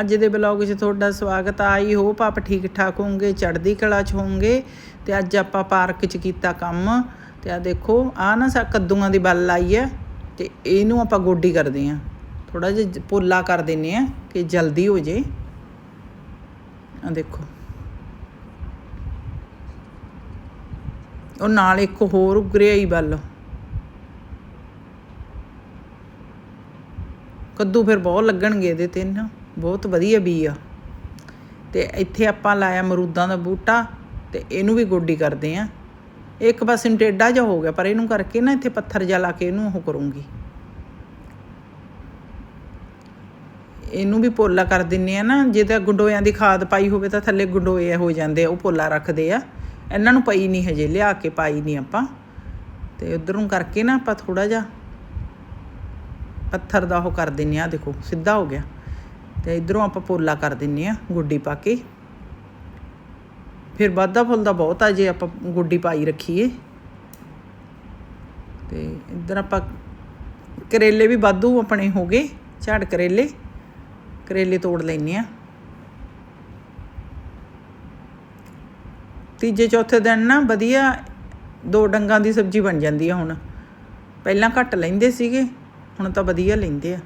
ਅੱਜ ਦੇ ਬਲੌਗ 'ਚ ਤੁਹਾਡਾ ਸਵਾਗਤ ਆ। ਆਈ ਹੋਪ ਆਪ ਠੀਕ ਠਾਕ ਹੋਵੋਗੇ, ਚੜ੍ਹਦੀ ਕਲਾ 'ਚ ਹੋਵੋਗੇ ਤੇ ਅੱਜ ਆਪਾਂ ਪਾਰਕ 'ਚ ਕੀਤਾ ਕੰਮ। ਤੇ ਆ ਦੇਖੋ ਆ ਨਾ ਸਾ ਕੱਦੂਆਂ ਦੀ ਬੱਲ ਆਈ ਹੈ ਤੇ ਇਹਨੂੰ ਆਪਾਂ ਗੋਡੀ ਕਰਦੇ ਆ ਥੋੜਾ ਜਿਹਾ ਜ- ਪੋਲਾ ਕਰ ਦਿੰਨੇ ਆ ਕਿ ਜਲਦੀ ਹੋ ਜੇ। ਆ ਦੇਖੋ। ਉਹ ਨਾਲ ਇੱਕ ਹੋਰ ਉਗਰਿਆ ਹੀ ਬੱਲ। ਕੱਦੂ ਫਿਰ ਬਹੁਤ ਲੱਗਣਗੇ ਇਹਦੇ ਤਿੰਨ ਬਹੁਤ ਵਧੀਆ ਬੀ ਆ। ਤੇ ਇੱਥੇ ਆਪਾਂ ਲਾਇਆ ਮਰੂਦਾਂ ਦਾ ਬੂਟਾ ਤੇ ਇਹਨੂੰ ਵੀ ਗੋਡੀ ਕਰਦੇ ਆ। ਇੱਕ ਬਸ ਨੂੰ ਟੇਢਾ ਜਿਹਾ ਹੋ ਗਿਆ, ਪਰ ਇਹਨੂੰ ਕਰਕੇ ਨਾ ਇੱਥੇ ਪੱਥਰ ਜਿਹਾ ਲਾ ਕੇ ਇਹਨੂੰ ਉਹ ਕਰੂੰਗੀ। ਇਹਨੂੰ ਵੀ ਪੋਲਾ ਕਰ ਦਿੰਨੇ ਆ ਨਾ, ਜੇ ਤਾਂ ਗੁੰਡੋਇਆਂ ਦੀ ਖਾਦ ਪਾਈ ਹੋਵੇ ਤਾਂ ਥੱਲੇ ਗੁੰਡੋਏ ਹੋ ਜਾਂਦੇ ਆ, ਉਹ ਪੋਲਾ ਰੱਖਦੇ ਆ। ਇਹਨਾਂ ਨੂੰ ਪਈ ਨਹੀਂ ਹਜੇ, ਲਿਆ ਕੇ ਪਾਈ ਨਹੀਂ ਆਪਾਂ। ਤੇ ਉਧਰੋਂ ਕਰਕੇ ਨਾ ਆਪਾਂ ਥੋੜਾ ਜਿਹਾ ਪੱਥਰ ਦਾ ਉਹ ਕਰ ਦਿੰਨੇ ਆ ਦੇਖੋ, ਸਿੱਧਾ ਹੋ ਗਿਆ। ਤੇ ਇਧਰੋਂ ਆਪਾਂ ਪੋਲਾ ਕਰ ਦਿੰਨੇ ਆ ਗੁੱਡੀ ਪਾ ਕੇ। ਫਿਰ ਵਾਧਾ ਫੁੱਲਦਾ ਬਹੁਤ ਆ ਜੇ ਆਪਾਂ ਗੁੱਡੀ ਪਾਈ ਰੱਖੀਏ। ਤੇ ਇਧਰ ਆਪਾਂ ਕਰੇਲੇ ਵੀ ਵਾਧੂ ਆਪਣੇ ਹੋ ਗਏ, ਝਾੜ ਕਰੇਲੇ। ਕਰੇਲੇ ਤੋੜ ਲੈਨੇ ਆ। ਤੀਜੇ ਚੌਥੇ ਦਿਨ ਨਾ ਵਧੀਆ ਦੋ ਡੰਗਾਂ ਦੀ ਸਬਜ਼ੀ ਬਣ ਜਾਂਦੀ ਆ ਹੁਣ। ਪਹਿਲਾਂ ਘੱਟ ਲੈਂਦੇ ਸੀਗੇ, ਹੁਣ ਤਾਂ ਵਧੀਆ ਲੈਂਦੇ ਆ।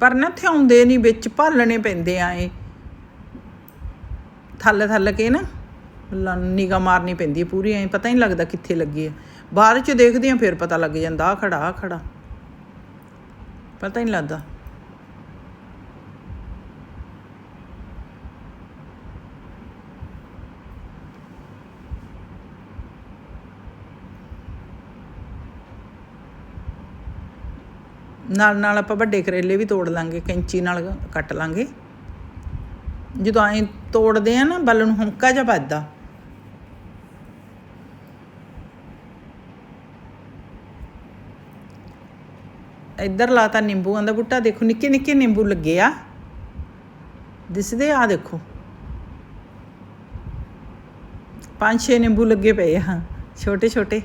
ਪਰ ਨਾ ਥਿਆਉਂਦੇ ਨਹੀਂ ਵਿੱਚ ਭਾਲਣੇ ਪੈਂਦੇ ਆ ਇਹ। ਥੱਲੇ ਥੱਲੇ ਕੇ ਨਾ ਨਿਗਾ ਮਾਰਨੀ ਪੈਂਦੀ ਪੂਰੀ, ਐ ਪਤਾ ਹੀ ਨਹੀਂ ਲੱਗਦਾ ਕਿੱਥੇ ਲੱਗੀ ਹੈ ਬਾਅਦ ਚ ਦੇਖਦੇ ਆ, ਫਿਰ ਪਤਾ ਲੱਗ ਜਾਂਦਾ ਆ ਖੜਾ ਆ ਖੜਾ। ਪਤਾ ਹੀ ਨਹੀਂ ਲੱਗਦਾ। ਨਾਲ ਨਾਲ ਆਪਾਂ ਵੱਡੇ ਕਰੇਲੇ ਵੀ ਤੋੜ ਲਾਂਗੇ, ਕੈਂਚੀ ਨਾਲ ਕੱਟ ਲਾਂਗੇ। ਜਦੋਂ ਐਂ ਤੋੜਦੇ ਆ ਨਾ ਬੱਲ ਨੂੰ ਹਮਕਾ ਜਿਹਾ ਵੱਜਦਾ ਇੱਧਰ ਲਾਤਾ ਨਿੰਬੂਆਂ ਦਾ ਬੂਟਾ ਦੇਖੋ, ਨਿੱਕੇ ਨਿੱਕੇ ਨਿੰਬੂ ਲੱਗੇ ਆ। ਦਿਸਦੇ ਆ, ਦੇਖੋ। ਪੰਜ ਛੇ ਨਿੰਬੂ ਲੱਗੇ ਪਏ ਆ, ਛੋਟੇ ਛੋਟੇ।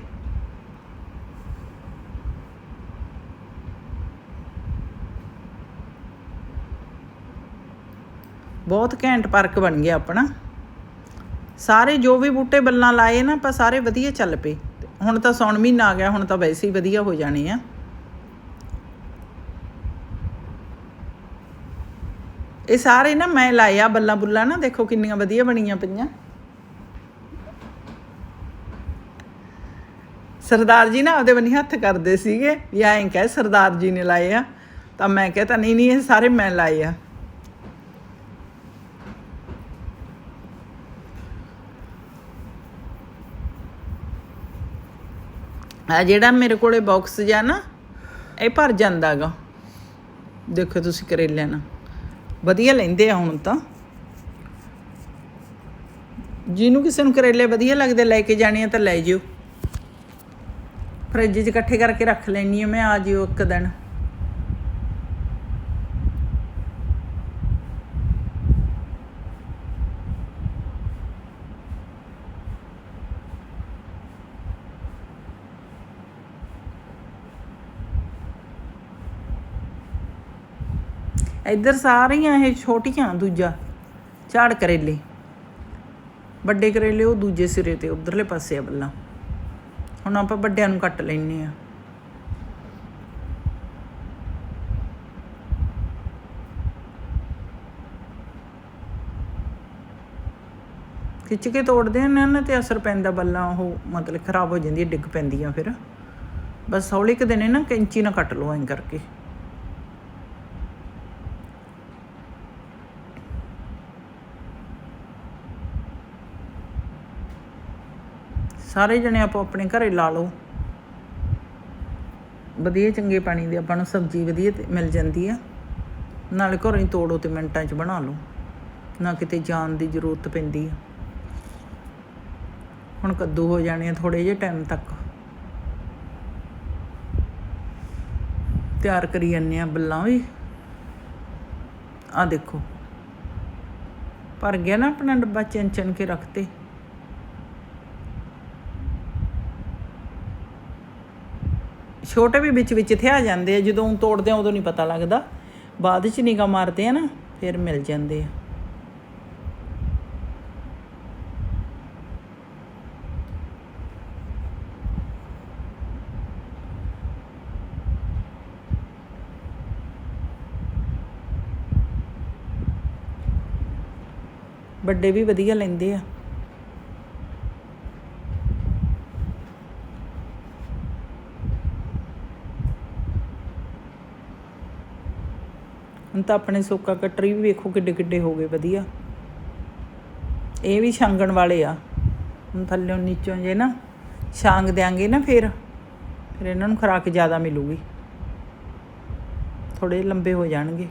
ਬਹੁਤ ਘੈਂਟ ਪਾਰਕ ਬਣ ਗਿਆ ਆਪਣਾ। ਸਾਰੇ ਜੋ ਵੀ ਬੂਟੇ ਬੱਲਾਂ ਲਾਏ ਨਾ, ਆਪਾਂ ਸਾਰੇ ਵਧੀਆ ਚੱਲ ਪਏ। ਹੁਣ ਤਾਂ ਸੌਣ ਮਹੀਨਾ ਆ ਗਿਆ, ਹੁਣ ਤਾਂ ਵੈਸੇ ਹੀ ਵਧੀਆ ਹੋ ਜਾਣੇ ਆ। ਇਹ ਸਾਰੇ ਨਾ ਮੈਂ ਲਾਇਆ ਬੱਲਾਂ ਬੁੱਲਾਂ ਨਾ, ਦੇਖੋ ਕਿੰਨੀਆਂ ਵਧੀਆ ਬਣੀਆਂ ਪਈਆਂ। ਸਰਦਾਰ ਜੀ ਨਾ ਆਪਦੇ ਬੰਨੀ ਹੱਥ ਕਰਦੇ ਸੀਗੇ, ਵੀ ਐਂ ਕਹਿ ਸਰਦਾਰ ਜੀ ਨੇ ਲਾਏ ਆ। ਤਾਂ ਮੈਂ ਕਹਤਾ ਨਹੀਂ ਨਹੀਂ, ਇਹ ਸਾਰੇ ਮੈਂ ਲਾਏ ਆ। ਆ ਜਿਹੜਾ ਮੇਰੇ ਕੋਲੇ ਬਾਕਸ ਜਾਂ ਨਾ, ਇਹ ਭਰ ਜਾਂਦਾਗਾ ਦੇਖੋ ਤੁਸੀਂ ਕਰੇਲਿਆਂ ਨਾਲ। ਵਧੀਆ ਲੈਂਦੇ ਆ ਹੁਣ ਤਾਂ। ਜਿਹਨੂੰ ਕਿਸੇ ਨੂੰ ਕਰੇਲੇ ਵਧੀਆ ਲੱਗਦੇ ਲੈ ਕੇ ਜਾਣੇ ਆ ਤਾਂ ਲੈ ਜਿਓ। ਫਰਿੱਜ 'ਚ ਇਕੱਠੇ ਕਰਕੇ ਰੱਖ ਲੈਣੀ ਆ ਮੈਂ, ਆ ਜਿਓ ਇੱਕ ਦਿਨ। ਇੱਧਰ ਸਾਰੀਆਂ ਇਹ ਛੋਟੀਆਂ, ਦੂਜਾ ਝਾੜ ਕਰੇਲੇ। ਵੱਡੇ ਕਰੇਲੇ ਉਹ ਦੂਜੇ ਸਿਰੇ ਤੇ, ਉਧਰਲੇ ਪਾਸੇ ਆ ਬੱਲਾ। ਹੁਣ ਆਪਾਂ ਵੱਡਿਆਂ ਨੂੰ ਕੱਟ ਲੈਨੇ ਆ ਖਿੱਚ ਕੇ ਤੋੜਦੇ ਆ ਨਾ ਤੇ ਅਸਰ ਪੈਂਦਾ ਬੱਲਾ, ਉਹ ਮਤਲਬ ਖਰਾਬ ਹੋ ਜਾਂਦੀ ਹੈ ਡਿੱਗ ਪੈਂਦੀਆਂ ਫਿਰ। ਬਸ ਹੌਲੀ ਕੁ ਦਿਨ ਨਾ ਕੈਂਚੀ ਨਾਲ ਕੱਟ ਲਓ ਐਂ ਕਰਕੇ। ਸਾਰੇ ਜਣੇ ਆਪੋ ਆਪਣੇ ਘਰੇ ਲਾ ਲਓ। ਵਧੀਆ ਚੰਗੇ ਪਾਣੀ ਦੀ ਆਪਾਂ ਨੂੰ ਸਬਜ਼ੀ ਵਧੀਆ ਮਿਲ ਜਾਂਦੀ ਆ। ਨਾਲੇ ਘਰੋਂ ਹੀ ਤੋੜੋ ਤੇ ਮਿੰਟਾਂ 'ਚ ਬਣਾ ਲਓ। ਨਾ ਕਿਤੇ ਜਾਣ ਦੀ ਜ਼ਰੂਰਤ ਪੈਂਦੀ ਆ। ਹੁਣ ਕੱਦੂ ਹੋ ਜਾਣੇ ਆ ਥੋੜੇ ਜਿਹੇ ਟਾਈਮ ਤੱਕ। ਤਿਆਰ ਕਰੀ ਜਾਂਦੇ ਆ ਬੱਲਾਂ ਵੀ। ਆ ਦੇਖੋ। ਭਰ ਗਿਆ ਨਾ ਆਪਣਾ ਡੱਬਾ ਚਿੰਨ ਚਿੰਨ ਕੇ ਰੱਖਤੇ ਛੋਟੇ ਵੀ ਵਿੱਚ ਵਿੱਚ ਥਿਆ ਜਾਂਦੇ ਆ, ਜਦੋਂ ਤੋੜਦੇ ਆ ਉਦੋਂ ਨਹੀਂ ਪਤਾ ਲੱਗਦਾ। ਬਾਅਦ ਚ ਨਿਗਾ ਮਾਰਦੇ ਆ ਨਾ, ਫਿਰ ਮਿਲ ਜਾਂਦੇ ਆ। ਵੱਡੇ ਵੀ ਵਧੀਆ ਲੈਂਦੇ ਆ। ਹੁਣ ਤਾਂ ਆਪਣੇ ਸੋਕਾ ਕਟਰੀ ਵੀ ਵੇਖੋ ਕਿੱਡੇ ਕਿੱਡੇ ਹੋ ਗਏ, ਵਧੀਆ। ਇਹ ਵੀ ਛਾਂਗਣ ਵਾਲੇ ਆ। ਹੁਣ ਥੱਲੇੋਂ ਨੀਚੋਂ ਜੇ ਨਾ ਛਾਂਗ ਦਿਆਂਗੇ ਨਾ ਫਿਰ ਫਿਰ ਇਹਨਾਂ ਨੂੰ ਖੁਰਾਕ ਜ਼ਿਆਦਾ ਮਿਲੂਗੀ। ਥੋੜੇ ਲੰਬੇ ਹੋ ਜਾਣਗੇ।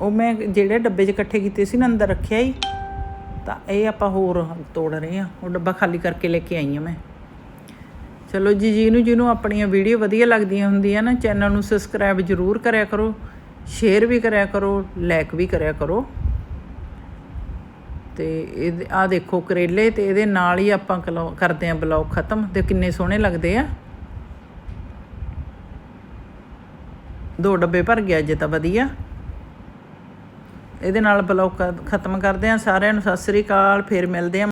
ਉਹ ਮੈਂ ਜਿਹੜੇ ਡੱਬੇ 'ਚ ਇਕੱਠੇ ਕੀਤੇ ਸੀ ਨਾ, ਅੰਦਰ ਰੱਖਿਆ ਹੀ ਤਾਂ ਇਹ ਆਪਾਂ ਹੋਰ ਤੋੜ ਰਹੇ ਆ ਉਹ ਡੱਬਾ ਖਾਲੀ ਕਰਕੇ ਲੈ ਕੇ ਆਈ ਆ ਮੈਂ। ਚਲੋ ਜੀ, ਜਿਹਨੂੰ ਜਿਹਨੂੰ ਆਪਣੀਆਂ ਵੀਡੀਓ ਵਧੀਆ ਲੱਗਦੀਆਂ ਹੁੰਦੀਆਂ ਨਾ ਚੈਨਲ ਨੂੰ ਸਬਸਕ੍ਰਾਈਬ ਜ਼ਰੂਰ ਕਰਿਆ ਕਰੋ ਸ਼ੇਅਰ ਵੀ ਕਰਿਆ ਕਰੋ ਲਾਈਕ ਵੀ ਕਰਿਆ ਕਰੋ। ਤੇ ਇਹ ਆ ਦੇਖੋ ਕਰੇਲੇ, ਤੇ ਇਹਦੇ ਨਾਲ ਹੀ ਆਪਾਂ ਕਲੋ- ਕਰਦੇ ਆ ਬਲੌਗ ਖਤਮ। ਤੇ ਕਿੰਨੇ ਸੋਹਣੇ ਲੱਗਦੇ ਆ। ਦੋ ਡੱਬੇ ਭਰ ਗਿਆ ਜੇ ਤਾਂ ਵਧੀਆ। ਇਹਦੇ ਨਾਲ ਬਲੌਗ ਖਤਮ ਕਰਦੇ ਹਾਂ। ਸਾਰਿਆਂ ਨੂੰ ਸਤਿ ਸ੍ਰੀ ਅਕਾਲ ਫਿਰ ਮਿਲਦੇ ਹਾਂ।